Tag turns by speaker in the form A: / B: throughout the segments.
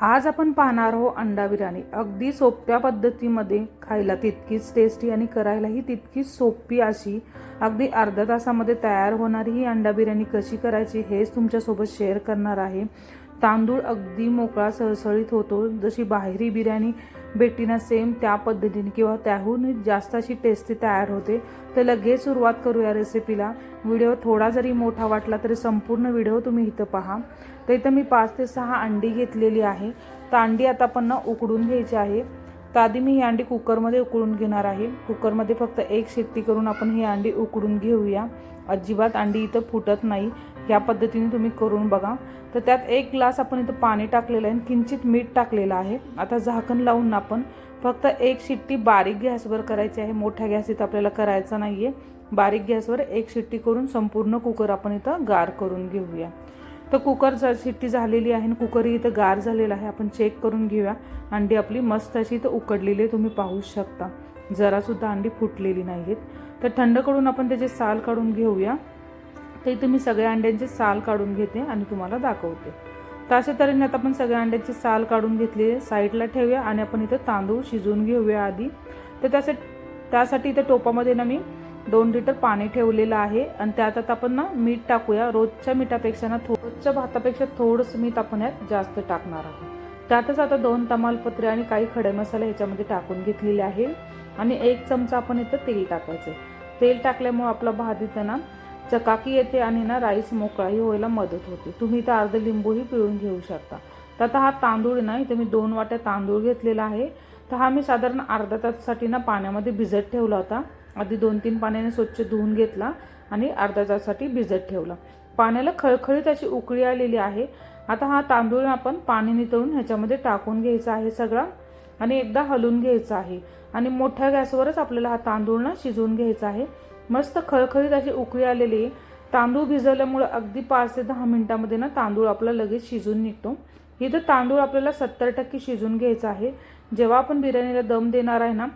A: आज आपण पाहणार आहोत अंडा बिर्याणी अगदी सोप्या पद्धतीमध्ये खायला तितकीच टेस्टी आणि करायलाही तितकीच सोपी अशी अगदी अर्ध्या तासामध्ये तयार होणारी ही अंडा बिर्याणी कशी करायची हेच तुमच्यासोबत शेअर करणार आहे. तांदूळ अगदी मोकळा सळसळीत होतो. जशी बाहेरी बिर्याणी भेटी ना सेम त्या पद्धतीने किंवा त्याहून जास्त अशी टेस्टी तयार होते तर लगेच सुरुवात करूया रेसिपीला व्हिडिओ थोडा जरी मोठा वाटला तरी संपूर्ण व्हिडिओ तुम्ही इथं पहा. तर इथं मी पाच ते सहा अंडी घेतलेली आहे. तर अंडी आता आपण ना उकडून घ्यायची आहे. तर आधी मी ही अंडी कुकरमध्ये उकळून घेणार आहे. कुकरमध्ये फक्त एक शिट्टी करून आपण ही अंडी उकडून घेऊया. अजिबात अंडी इथं फुटत नाही. या पद्धतीने तुम्ही करून बघा. तर त्यात एक ग्लास आपण इथं पाणी टाकलेलं आहे आणि किंचित मीठ टाकलेलं आहे. आता झाकण लावून आपण फक्त एक शिट्टी बारीक गॅसवर करायची आहे. मोठ्या गॅस इथं आपल्याला करायचा नाही आहे बारीक गॅसवर एक शिट्टी करून संपूर्ण कुकर आपण इथं गार करून घेऊया. तर कुकर जर शिट्टी झालेली आहे आणि कुकरही इथं गार झालेला आहे आपण चेक करून घेऊया. अंडी आपली मस्त अशी इथं उकडलेली तुम्ही पाहू शकता. जरासुद्धा अंडी फुटलेली नाही आहेत तर थंड करून आपण त्याचे साल काढून घेऊया. तर इथे मी सगळ्या अंड्यांचे साल काढून घेते आणि तुम्हाला दाखवते. तर अशा तऱ्हेने आता आपण सगळ्या अंड्यांचे साल काढून घेतले साईडला ठेवूया आणि आपण इथं तांदूळ शिजवून घेऊया आधी. तर त्यासाठी त्यासाठी इथं टोपामध्ये ना मी दोन लिटर पाणी ठेवलेलं आहे आणि त्यात आता आपण ना मीठ टाकूया. रोजच्या मिठापेक्षा ना थो रोजच्या भातापेक्षा थोडंसं मीठ आपण यात जास्त टाकणार आहोत. त्यातच आता दोन तमालपत्रे आणि काही खडे मसाले ह्याच्यामध्ये टाकून घेतलेले आहे. आणि एक चमचा आपण इथं तेल टाकायचं तेल टाकल्यामुळे आपला भात इथं ना चकाकी येते आणि ना राईस मोकळाही व्हायला मदत होते. तुम्ही इथं अर्ध लिंबूही पिळून घेऊ शकता. तर आता हा तांदूळ ना इथे मी दोन वाट्या तांदूळ घेतलेला आहे. तर हा मी साधारण अर्धा तासासाठी ना पाण्यामध्ये भिजत ठेवला होता. आधी दोन तीन पाण्याने स्वच्छ धुवून घेतला आणि अर्धा तासासाठी भिजत ठेवला. पाण्याला खळखळीत अशी उकळी आलेली आहे. आता हा तांदूळ आपण पाणी नितळून ह्याच्यामध्ये टाकून घ्यायचा आहे सगळा आणि एकदा हलवून घ्यायचा आहे. आणि मोठ्या गॅसवरच आपल्याला हा तांदूळ ना शिजवून घ्यायचा आहे. मस्त खळखळीत अशी उकळी आलेली. आहे तांदूळ भिजवल्यामुळं अगदी पाच ते दहा मिनटामध्ये ना तांदूळ आपला लगेच शिजून निघतो. इथं तांदूळ आपल्याला सत्तर टक्के शिजून घ्यायचा आहे. जेव्हा आपण बिर्याणीला दम देणार आहे ना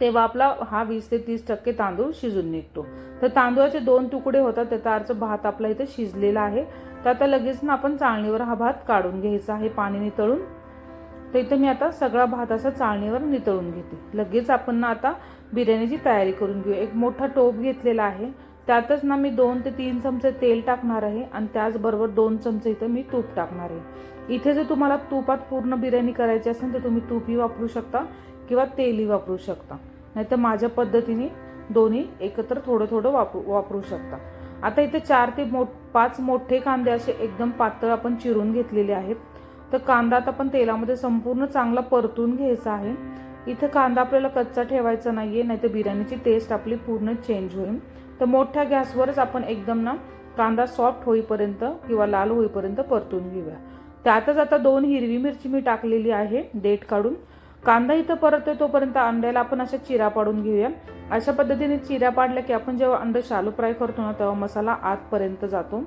A: तेव्हा आपला हा वीस ते तीस टक्के तांदूळ शिजून निघतो. तर तांदूळाचे दोन तुकडे होतात त्याचा अर्थ भात आपला इथे शिजलेला आहे. तर आता लगेच ना आपण चाळणीवर हा भात काढून घ्यायचा आहे पाणीने तळून. तर इथं मी आता सगळा भात असा चाळणीवर नितळून घेते. लगेच आपण ना आता बिर्याणीची तयारी करून घेऊ. एक मोठा टोप घेतलेला आहे. त्यातच ना मी दोन ते तीन चमचे तेल टाकणार आहे आणि त्याचबरोबर दोन चमचे इथं मी तूप टाकणार आहे. इथे जर तुम्हाला तुपात पूर्ण बिर्याणी करायची असेल तर तुम्ही तूपही वापरू शकता किंवा तेलही वापरू शकता. नाहीतर माझ्या पद्धतीने दोन्ही एकत्र थोडं थोडं वापरू वापरू शकता. आता इथे चार ते मो पाच मोठे कांदे असे एकदम पातळ आपण चिरून घेतलेले आहेत. तर कांदा आता आपण तेलामध्ये संपूर्ण चांगला परतून घ्यायचा आहे. इथं कांदा आपल्याला कच्चा ठेवायचा नाही आहे नाही तर बिर्याणीची टेस्ट आपली पूर्ण चेंज होईल. तर मोठ्या गॅसवरच आपण एकदम ना कांदा सॉफ्ट होईपर्यंत किंवा लाल होईपर्यंत परतून घेऊया. त्यातच आता दोन हिरवी मिरची मी टाकलेली आहे डेट काढून. कांदा इथं परतोय तोपर्यंत अंड्याला आपण अशा चिरा पाडून घेऊया. अशा पद्धतीने चिऱ्या पाडल्या की आपण जेव्हा अंडं शालू फ्राय करतो ना तेव्हा मसाला आतपर्यंत जातो.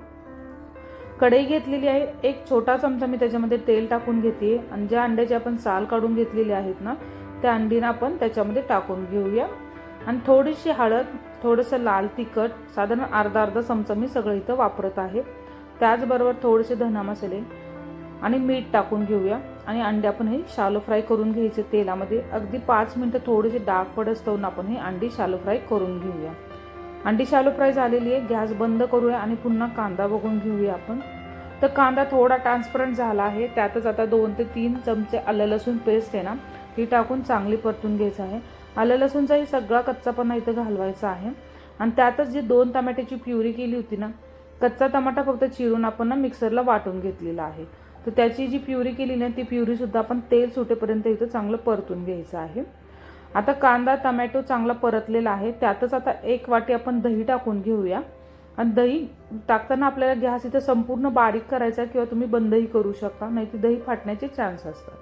A: कढई घेतलेली आहे. एक छोटा चमचा मी त्याच्यामध्ये तेल टाकून घेते आणि ज्या अंड्याचे आपण साल काढून घेतलेली आहेत ना त्या अंडीनं आपण त्याच्यामध्ये टाकून घेऊया. आणि थोडीशी हळद थोडंसं लाल तिखट साधारण अर्धा अर्धा चमचा मी सगळं इथं वापरत आहे. त्याचबरोबर थोडेसे धना मसाले आणि मीठ टाकून घेऊया. आणि अंडे आपण हे शालो फ्राय करून घ्यायचे तेलामध्ये. अगदी पाच मिनटं थोडेसे डाग पडत ठेवून आपण हे अंडी शालो फ्राय करून घेऊया. अंडी शालो फ्राय झालेली आहे. गॅस बंद करूया आणि पुन्हा कांदा बघून घेऊया आपण. तर कांदा थोडा ट्रान्सपरंट झाला आहे. त्यातच आता दोन ते तीन चमचे आलं लसूण पेस्ट आहे ना ती टाकून चांगली परतून घ्यायचं आहे. आलं लसूणचाही सगळा कच्चापणा इथं घालवायचा आहे. आणि त्यातच जी दोन टमाट्याची प्युरी केली होती ना कच्चा टमाटा फक्त चिरून आपण ना मिक्सरला वाटून घेतलेला आहे. तर त्याची जी प्युरी केली ना ती प्युरीसुद्धा आपण तेल सुटेपर्यंत इथं चांगलं परतून घ्यायचं आहे. आता कांदा टमॅटो चांगला परतलेला आहे. त्यातच आता एक वाटी आपण दही टाकून घेऊया. आणि दही टाकताना आपल्याला गॅस इथं संपूर्ण बारीक करायचा किंवा तुम्ही बंदही करू शकता नाही तर दही फाटण्याचे चान्स असतात.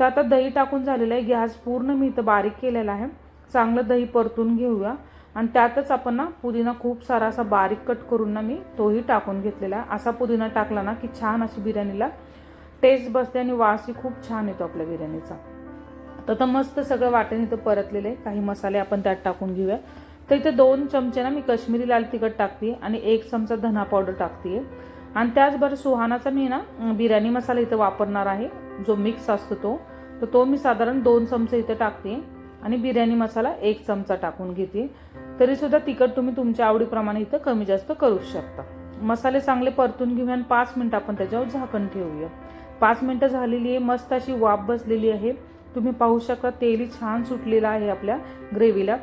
A: तर आता दही टाकून झालेलं आहे. गॅस पूर्ण मी इथं बारीक केलेला आहे. चांगलं दही परतून घेऊया. आणि त्यातच आपण ना पुदिना खूप सारा असा बारीक कट करून ना मी तोही टाकून घेतलेला आहे. असा पुदिना टाकला ना की छान अशी बिर्याणीला टेस्ट बसते आणि वासही खूप छान येतो आपल्या बिर्याणीचा. तर तर मस्त सगळं वाटण इथं परतलेलं आहे. काही मसाले आपण त्यात टाकून घेऊया. तर इथे दोन चमचे ना मी कश्मीरी लाल तिखट टाकते आणि एक चमचा धना पावडर टाकते आणि त्याचबरोबर सुहानाचा मी ना बिर्याणी मसाला इथं वापरणार आहे. जो मिक्स असतो तो. तर तो मी साधारण दोन चमचे इथं टाकते आणि बिर्याणी मसाला एक चमचा टाकून घेते तरीसुद्धा तिखट तुम्ही तुमच्या आवडीप्रमाणे इथं कमी जास्त करू शकता. मसाले चांगले परतून घेऊया आणि पाच मिनटं आपण त्याच्यावर झाकण ठेवूया. पाच मिनटं झालेली आहे. मस्त अशी वाफ बसलेली आहे. तुम्ही पाहू शकता तेलही छान सुटलेलं आहे आपल्या ग्रेव्हीला.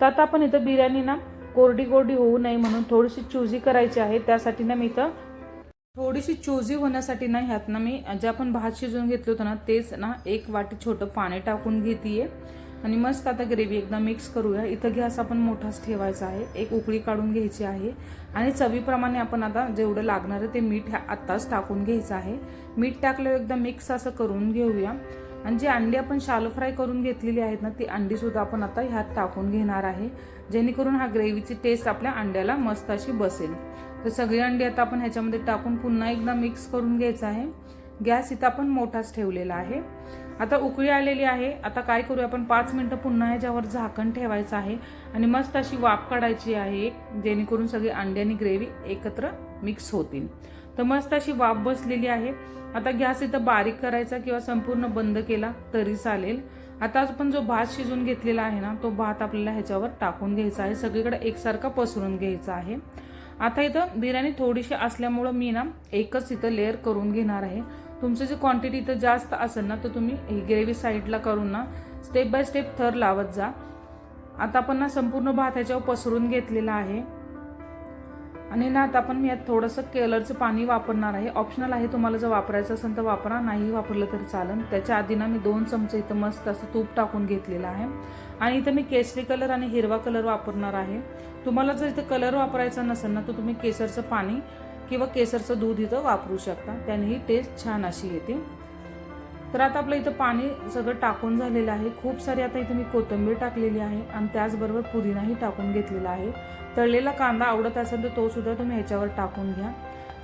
A: तर आता आपण इथं बिर्याणी ना कोरडी कोरडी होऊ नये म्हणून थोडीशी चुजी करायची आहे. त्यासाठी ना मी इथं थोडीशी चोजी होण्यासाठी ना ह्यात ना मी जे आपण भात शिजवून घेतलं होतं ना तेच ना एक वाटी छोटं पाणी टाकून घेते आणि मस्त आता ग्रेव्ही एकदा मिक्स करूया. इथं गॅस आपण मोठाच ठेवायचा आहे. एक उकळी काढून घ्यायची आहे. आणि चवीप्रमाणे आपण आता जेवढं लागणार आहे ते मीठ ह्या- आत्ताच टाकून घ्यायचं आहे. मीठ टाकल्यावर एकदा मिक्स असं करून घेऊया. आणि जी अंडी आपण शालो फ्राय करून घेतलेली आहेत ना ती अंडीसुद्धा आपण आता ह्यात टाकून घेणार आहे. जेणेकरून हा ग्रेव्हीची टेस्ट आपल्या अंड्याला मस्त अशी बसेल. तर सगळी अंडी आता आपण ह्याच्यामध्ये टाकून पुन्हा एकदा मिक्स करून घ्यायचं आहे. गॅस इथं आपण मोठाच ठेवलेला आहे. आता उकळी आलेली आहे. आता काय करूया आपण पाच मिनटं पुन्हा ह्याच्यावर झाकण ठेवायचं आहे. आणि मस्त अशी वाफ काढायची आहे जेणेकरून सगळी अंडी आणि ग्रेव्ही एकत्र मिक्स होतील. तर मस्त अशी वाफ बसलेली आहे. आता गॅस इथं बारीक करायचा किंवा संपूर्ण बंद केला तरी चालेल. आता आपण जो भात शिजून घेतलेला आहे ना तो भात आपल्याला ह्याच्यावर टाकून घ्यायचा आहे. सगळीकडे एकसारखा पसरून घ्यायचा आहे. आता इथं बिर्याणी थोडीशी असल्यामुळं मी ना एकच इथं लेअर करून घेणार आहे. तुमचं जे क्वांटिटी इथं जास्त असेल ना तर तुम्ही ही ग्रेव्ही साईडला करून ना स्टेप बाय स्टेप थर लावत जा. आता आपण ना संपूर्ण भात ह्याच्यावर पसरून घेतलेला आहे. आणि ना आता आपण मी यात थोडंसं केलरचं पाणी वापरणार आहे. ऑप्शनल आहे तुम्हाला जर वापरायचं असेल तर वापरा नाही वापरलं तरी चालेल. त्याच्या आधी ना मी दोन चमचे इथं मस्त असं तूप टाकून घेतलेलं आहे. आणि इथं मी केसरी कलर आणि हिरवा कलर वापरणार आहे. तुम्हाला जर इथं कलर वापरायचा नसेल ना तर तुम्ही केसरचं पाणी किंवा केसरचं दूध इथं वापरू शकता. त्यानेही टेस्ट छान अशी येते. तर आता आपलं इथं पाणी सगळं टाकून झालेलं आहे. खूप सारी आता इथं मी कोथिंबीर टाकलेली आहे आणि त्याचबरोबर पुदिनाही टाकून घेतलेला आहे. तळलेला कांदा आवडत असेल तर तोसुद्धा तुम्ही ह्याच्यावर टाकून घ्या.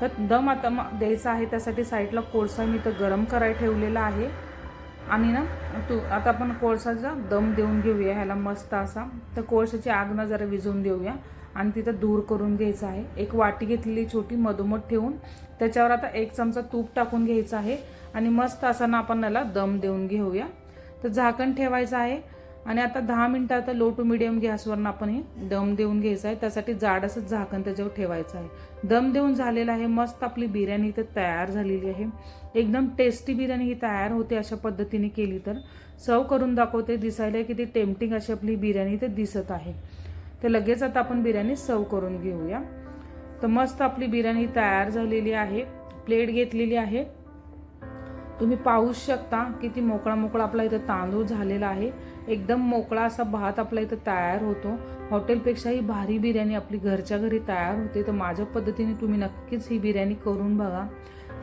A: तर दम आता द्यायचा आहे त्यासाठी साईडला कोळसा मी इथं गरम करायला ठेवलेला आहे. आणि ना तू आता आपण कोळसाचा दम देऊन घेऊया ह्याला मस्त असा. तर कोळशाची आग ना जरा विझवून देऊया. आणि तिथं दूर करून घ्यायचं आहे. एक वाटी घेतलेली छोटी मधोमध ठेवून त्याच्यावर आता एक चमचा तूप टाकून घ्यायचं आहे आणि मस्त असताना आपण याला दम देऊन घेऊया. तर झाकण ठेवायचं आहे आणि आता दहा मिनटं आता लो टू मिडियम गॅसवरनं आपण हे दम देऊन घ्यायचं आहे. त्यासाठी जाड असं झाकण त्याच्यावर ठेवायचं आहे. दम देऊन झालेलं आहे. मस्त आपली बिर्याणी इथं तयार झालेली आहे. एकदम टेस्टी बिर्याणी ही तयार होते अशा पद्धतीने केली तर. सर्व करून दाखवते. दिसायला किती टेम्पटिंग अशी आपली बिर्याणी इथे दिसत आहे. तर लगेच आता आपण बिर्याणी सर्व करून घेऊया. तर मस्त आपली बिर्याणी तयार झालेली आहे. प्लेट घेतलेली आहे. तुम्ही पाहू शकता किती मोकळा मोकळा आपला इथं तांदूळ झालेला आहे. एकदम मोकळा असा भात आपला इथं तयार होतो. हॉटेलपेक्षाही भारी बिर्याणी आपली घरच्या घरी तयार होते. तर माझ्या पद्धतीने तुम्ही नक्कीच ही बिर्याणी करून बघा.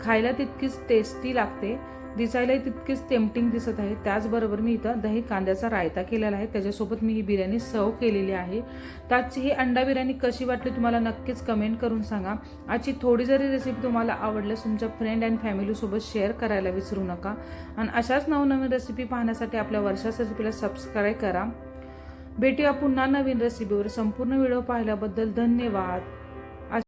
A: खायला तितकीच टेस्टी लागते. दिसायलाही तितकीच टेम्पटिंग दिसत आहे. त्याचबरोबर मी इथं दही कांद्याचा रायता केलेला आहे. त्याच्यासोबत मी ही बिर्याणी सर्व केलेली आहे. त्याची ही अंडा बिर्याणी कशी वाटली तुम्हाला नक्कीच कमेंट करून सांगा. आजची थोडी जरी रेसिपी तुम्हाला आवडल्यास तुमच्या फ्रेंड अँड फॅमिलीसोबत शेअर करायला विसरू नका. आणि अशाच नवनवीन रेसिपी पाहण्यासाठी आपल्या वर्षाच रेसिपीला सबस्क्राईब करा. भेटूया पुन्हा नवीन रेसिपीवर संपूर्ण व्हिडिओ पाहिल्याबद्दल धन्यवाद.